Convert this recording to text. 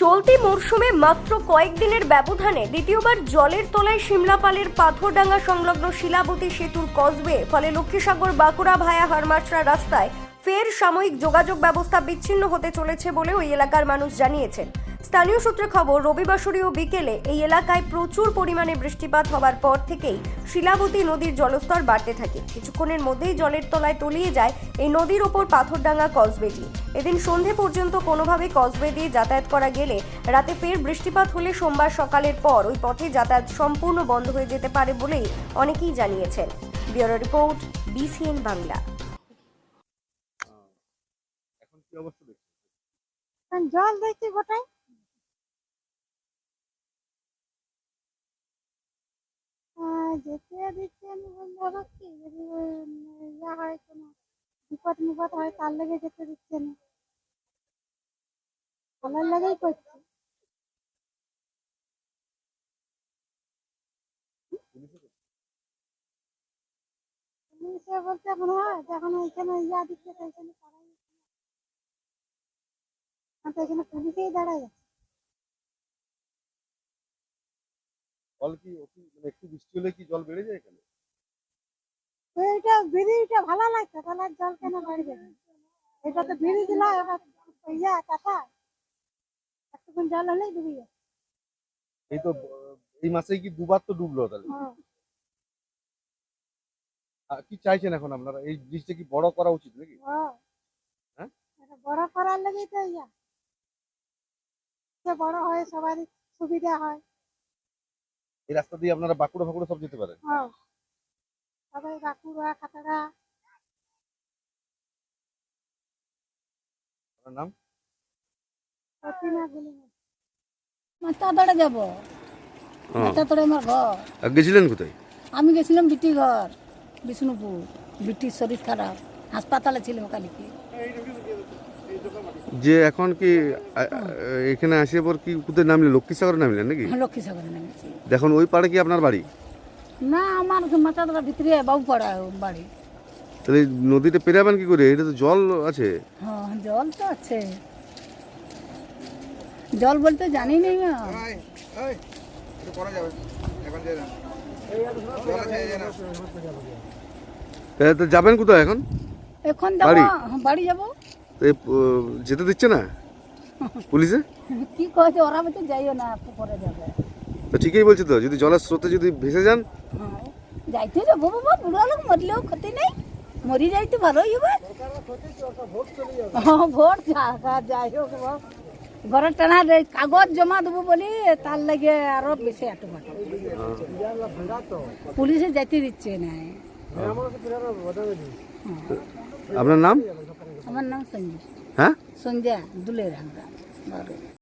চলতি মরশুমে মাত্র কয়েকদিনের ব্যবধানে দ্বিতীয়বার জলের তলায় সিমলাপালের পাথরডাঙ্গা সংলগ্ন শিলাবতী সেতুর কসবে, ফলে লক্ষ্মীসাগর, বাঁকুড়া ভায়া হারমাত্রা রাস্তায় ফের সাময়িক যোগাযোগ ব্যবস্থা বিচ্ছিন্ন হতে চলেছে বলে ওই এলাকার মানুষ জানিয়েছেন। স্থানীয় সূত্রে খবর রবিবাসরীয় বিকেলে এই এলাকায় প্রচুর পরিমাণে বৃষ্টিপাত হওয়ার পর থেকেই শিলাবতী নদীর জলস্তর বাড়তে থাকে। কিছুক্ষণের মধ্যেই জলের তলায় তলিয়ে যায় এই নদীর ওপর পাথরডাঙ্গা কসবেটি এদিন সন্ধে পর্যন্ত কোনোভাবে কসবে দিয়ে যাতায়াত করা গেলে রাতে ফের বৃষ্টিপাত হলে সোমবার সকালের পর ওই পথে যাতায়াত সম্পূর্ণ বন্ধ হয়ে যেতে পারে বলেই অনেকেই জানিয়েছেন। Bureau report BCN Bangla. এখন কি অবস্থা দেখছেন? কারণ জল দেখছি গোটাই যেতে দিচ্ছে আমি বলতে হবে কি যদি ইয়া হয় কোনো বিপদ মুপদ হয়, তার লেগে যেতে দিচ্ছে না। ভালোর লেগেই করছে। পুলিশে বলতে মনে হয় যখন ওইখানে ইয়া দিচ্ছে সেইখানে তারাই এখানে পুলিশেই দাঁড়ায় জল কি মানে একটু বৃষ্টি হলে কি জল বেড়ে যায় এখানে? ভালো লাগছে তাহলে জল কেন বাড়বে? এটা তো এবার ইয়া জল হলেই ডুবে যায়। এই তো এই মাসেই কি দুবার তো ডুবলো তাহলে? হ্যাঁ। কি চাইছেন এখন আপনারা? এই ব্রিজটা কি বড় করা উচিত নাকি? ও হ্যাঁ? বড় করার লেগেই তো ইয়া। বড় হয় সবারই সুবিধা হয়। এই রাস্তা দিয়ে আপনারা বাঁকুড়া ফাঁকুড়া সব যেতে পারেন? সবাই বাঁকুড়া খাতড়া আপনার নাম? প্রতিমা গুলি মাথা ধরে যাব। মাথা আমার ঘর। গেছিলেন কোথায়? আমি গেছিলাম বিটি ঘর বিষ্ণুপুর। বিটির শরীর খারাপ। হাসপাতালে ছিলাম কালকে। যে এখন কি এখানে আসে পর কি কোথায় নামলে লক্ষ্মীসাগর নামলেন নাকি? লক্ষ্মী সাগরে নেমেছি দেখুন ওই পাড়ে কি আপনার বাড়ি? না আমার মাথা ধরা ভিতরে বাবু পড়া বাড়ি। তাহলে নদীটা পেরাবেন কি করে? এটা তো জল আছে? হ্যাঁ জল তো আছে। জল বলতে জানি নেই না তাহলে তো যাবেন কোথায় এখন? এখন বাড়ি? যাব। যেতে দিচ্ছে না? পুলিশে? কি কয়েছে ওরা বলছে যাইও না পরে যাবে। তো ঠিকই বলছে তো যদি জলের স্রোতে যদি ভেসে যান? হ্যাঁ যাইতে যাব বাবা বুড়া লোক মরলেও ক্ষতি নেই। মরি যাইতে ভালোই হবে। হ্যাঁ ভোট যাই হোক। ঘরের টানা কাগজ জমা দেবো বলি তার লাগে আরও বেশি আটু পুলিশে যাইতে দিচ্ছে না আপনার নাম? আমার নাম সঞ্জয় হ্যাঁ? সঞ্জয় দুলের আমরা